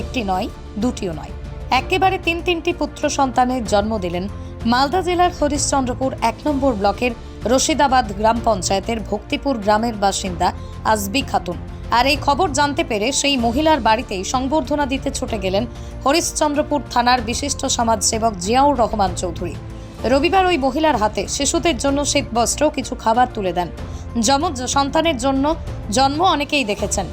একটি নয়, দুটিও নয়। একেবারে তিন তিনটি পুত্র সন্তানের জন্ম দিলেন মালদা জেলার হরিশ্চন্দ্রপুর এক নম্বর ব্লকের রশিদাবাদ গ্রাম পঞ্চায়েতের ভক্তিপুর গ্রামের বাসিন্দা আজবি খাতুন। আর এই খবর জানতে পেরে সেই মহিলার বাড়িতেই সংবর্ধনা দিতে ছুটে গেলেন হরিশ্চন্দ্রপুর থানার বিশিষ্ট সমাজসেবক জিয়াউর রহমান চৌধুরী। রবিবার ওই মহিলার হাতে শিশুদের জন্য শীতবস্ত্র, কিছু খাবার তুলে দেন। যমজ সন্তানের জন্য জন্ম অনেকেই দেখেছেন।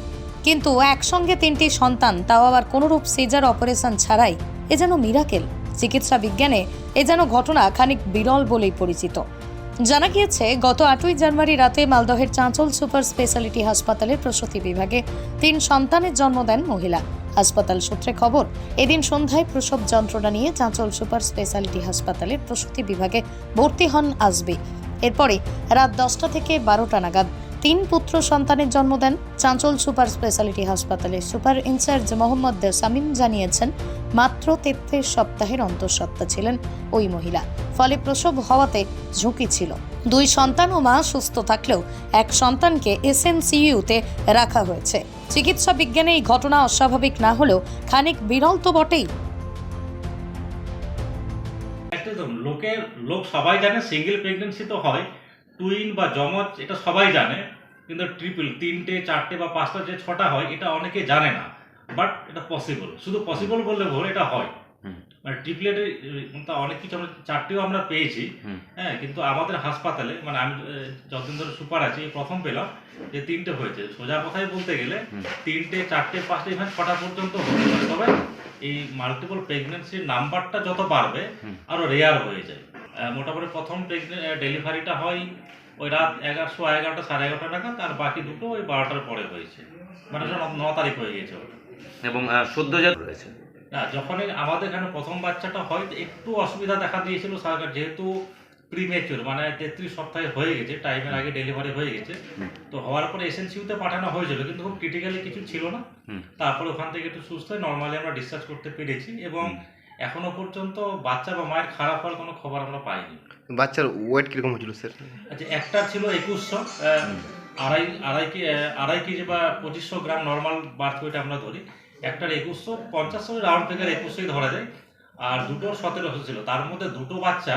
কিন্তু একসঙ্গে তিনটি সন্তান, তাও আবার কোনোরূপ সিজার অপারেশন ছাড়াই। এ যেন মিরাকেল, চিকিৎসা বিজ্ঞানে এ যেন ঘটনা খানিক বিরল বলেই পরিচিত। জানা গিয়েছে, গত আটই জানুয়ারি রাতে মালদহের চাঁচল সুপার স্পেশালিটি হাসপাতালের প্রসূতি বিভাগে তিন সন্তানের জন্ম দেন মহিলা। হাসপাতাল সূত্রে খবর, এদিন সন্ধ্যায় প্রসব যন্ত্রণা নিয়ে চাঁচল সুপার স্পেশালিটি হাসপাতালের প্রসূতি বিভাগে ভর্তি হন আসবে এরপরে রাত দশটা থেকে বারোটা নাগাদ তিন পুত্র সন্তানের জন্ম দেন চাঁচল সুপার স্পেশালিটি হাসপাতালে। সুপার ইনচার্জ মোহাম্মদ সামিম জানিয়েছেন, মাত্র তেত্রিশ সপ্তাহের অন্তঃসত্ত্বা ছিলেন ওই মহিলা। ফলে প্রসব হওয়াতে ঝুঁকি ছিল। দুই সন্তান ও মা সুস্থ থাকলেও এক সন্তানকে এসএনসিইউতে রাখা হয়েছে। চিকিৎসা বিজ্ঞানে এই ঘটনা অস্বাভাবিক না হলেও খানিক বিরল তো বটেই। লোকের লোক সবাই জানে সিঙ্গেল প্রেগনেন্সি তো হয়। টুইন বা জমজ এটা সবাই জানে কিন্তু ট্রিপল তিনটে চারটে বা পাঁচটা যে ছটা হয় এটা অনেকে জানে না। বাট এটা পসিবল শুধু পসিবল বললে ভুল এটা হয়। মানে ট্রিপলেটের অনেক কিছু আমরা চারটেও আমরা পেয়েছি। হ্যাঁ কিন্তু আমাদের হাসপাতালে মানে আমি যতদিন ধরে সুপার আছি প্রথম পেলাম যে তিনটে হয়েছে। সোজা কথাই বলতে গেলে তিনটে চারটে পাঁচটা ইভেন ছটা পর্যন্ত হতে পারে তবে এই মাল্টিপল প্রেগনেন্সির নাম্বারটা যত বাড়বে। আরও রেয়ার হয়ে যায়। মোটামুটি প্রথম ডেলিভারিটা হয় ওই রাত এগারোশো এগারোটা সাড়ে এগারোটা নাগাদ আর বাকি দুটো ওই বারোটার পরে হয়েছে। মানে ন- তারিখ হয়ে গেছে ওটা। এবং সদ্যজাত রয়েছে? না যখনই আমাদের এখানে প্রথম বাচ্চাটা হয় একটু অসুবিধা দেখা দিয়েছিল সরকার যেহেতু প্রিমেচুর মানে তেত্রিশ সপ্তাহে হয়ে গেছে টাইমের আগে ডেলিভারি হয়ে গেছে। তো হওয়ার পরে এসএনসিউতে পাঠানো হয়েছিল কিন্তু খুব ক্রিটিক্যালি কিছু ছিল না। তারপরে ওখান থেকে একটু সুস্থ হয়ে নর্মালি আমরা ডিসচার্জ করতে পেরেছি এবং এখনও পর্যন্ত বাচ্চা বা মায়ের খারাপ হওয়ার কোনো খবর আমরা পাইনি। বাচ্চার ওয়েট কীরকম হয়েছিল স্যার আচ্ছা একটা ছিল একুশশো আড়াই আড়াই কে আড়াই কেজি বা পঁচিশশো গ্রাম নর্মাল বার্থ ওয়েট আমরা ধরি। একটার একুশশো পঞ্চাশ রাউন্ড থেকে একুশশোই ধরা যায়। আর দুটো সতেরোশো ছিল। তার মধ্যে দুটো বাচ্চা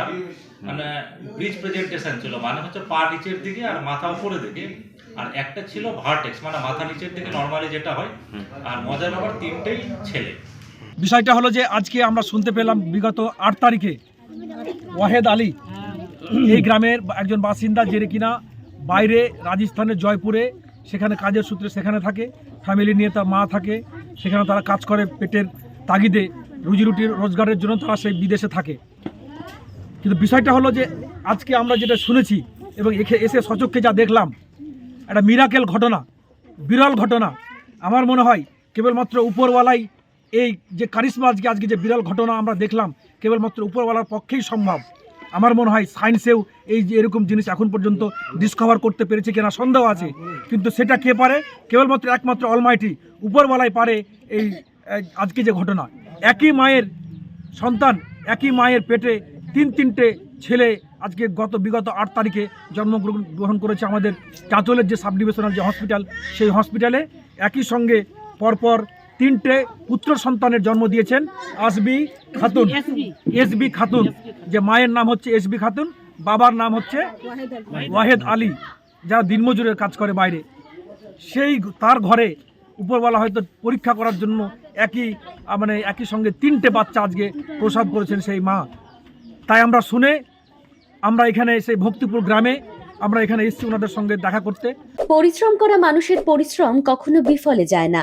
মানে ব্রিজ প্রেজেন্টেশন ছিল। মানে হচ্ছে পা নিচের দিকে আর মাথা উপরের দিকে। আর একটা ছিল ভার্টেক্স মানে মাথা নিচের দিকে নর্মালি যেটা হয়। আর মজার ব্যাপার তিনটেই ছেলে। বিষয়টা হলো যে আজকে আমরা শুনতে পেলাম বিগত আট তারিখে ওয়াহেদ আলী, এই গ্রামের একজন বাসিন্দা যে কিনা বাইরে রাজস্থানের জয়পুরে, সেখানে কাজের সূত্রে সেখানে থাকে ফ্যামিলি নিয়ে তার মা থাকে, সেখানে তারা কাজ করে পেটের তাগিদে, রুজি রুটির রোজগারের জন্য তারা সেই বিদেশে থাকে। কিন্তু বিষয়টা হলো যে আজকে আমরা যেটা শুনেছি এবং এখে এসে সচক্ষে যা দেখলাম, একটা মিরাকেল ঘটনা, বিরল ঘটনা। আমার মনে হয় কেবলমাত্র উপরওয়ালাই এই যে কারিশমা আজকে আজকে যে বিরল ঘটনা আমরা দেখলাম, কেবলমাত্র উপরওয়ালার পক্ষেই সম্ভব। আমার মনে হয় সায়েন্সেও এই যে এরকম জিনিস এখন পর্যন্ত ডিসকভার করতে পেরেছে কিনা সন্দেহ আছে। কিন্তু সেটা কে পারে? কেবলমাত্র একমাত্র অলমাইটি উপরওয়ালাই পারে এই এই আজকে যে ঘটনা। একই মায়ের সন্তান, একই মায়ের পেটে তিন তিনটে ছেলে আজকে গত বিগত আট তারিখে জন্মগ্রহণ গ্রহণ করেছে আমাদের চাঁচলের যে সাব ডিভিশনাল যে হসপিটাল, সেই হসপিটালে একই সঙ্গে পরপর তিনটে পুত্র সন্তানের জন্ম দিয়েছেন আসবি খাতুন। এসবি খাতুন, যে মায়ের নাম হচ্ছে এসবি খাতুন, বাবার নাম হচ্ছে ওয়াহেদ আলী, যারা দিনমজুরের কাজ করে বাইরে। সেই তার ঘরে উপরওয়ালা হয়তো পরীক্ষা করার জন্য একই মানে একই সঙ্গে তিনটে বাচ্চা আজকে প্রসব করেছেন সেই মা। তাই আমরা শুনে আমরা এখানে সেই ভক্তিপুর গ্রামে আমরা এখানে এসেছি ওনাদের সঙ্গে দেখা করতে। পরিশ্রম করা মানুষের পরিশ্রম কখনো বিফলে যায় না।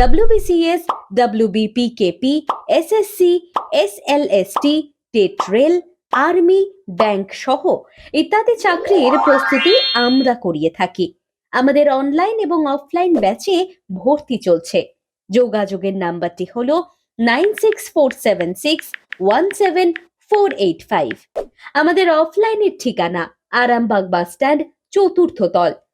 WBCS WBPKP SSC SLST TET rail army bank সহ ইত্যাদি চাকরির প্রস্তুতি আমরা করিয়ে থাকি। আমাদের অনলাইন এবং অফলাইন ব্যাচে ভর্তি চলছে। যোগাযোগের নাম্বারটি হল nine six four seven six one seven four eight five আমাদের অফলাইনের ঠিকানা আরামবাগ বাস স্ট্যান্ড চতুর্থ তল।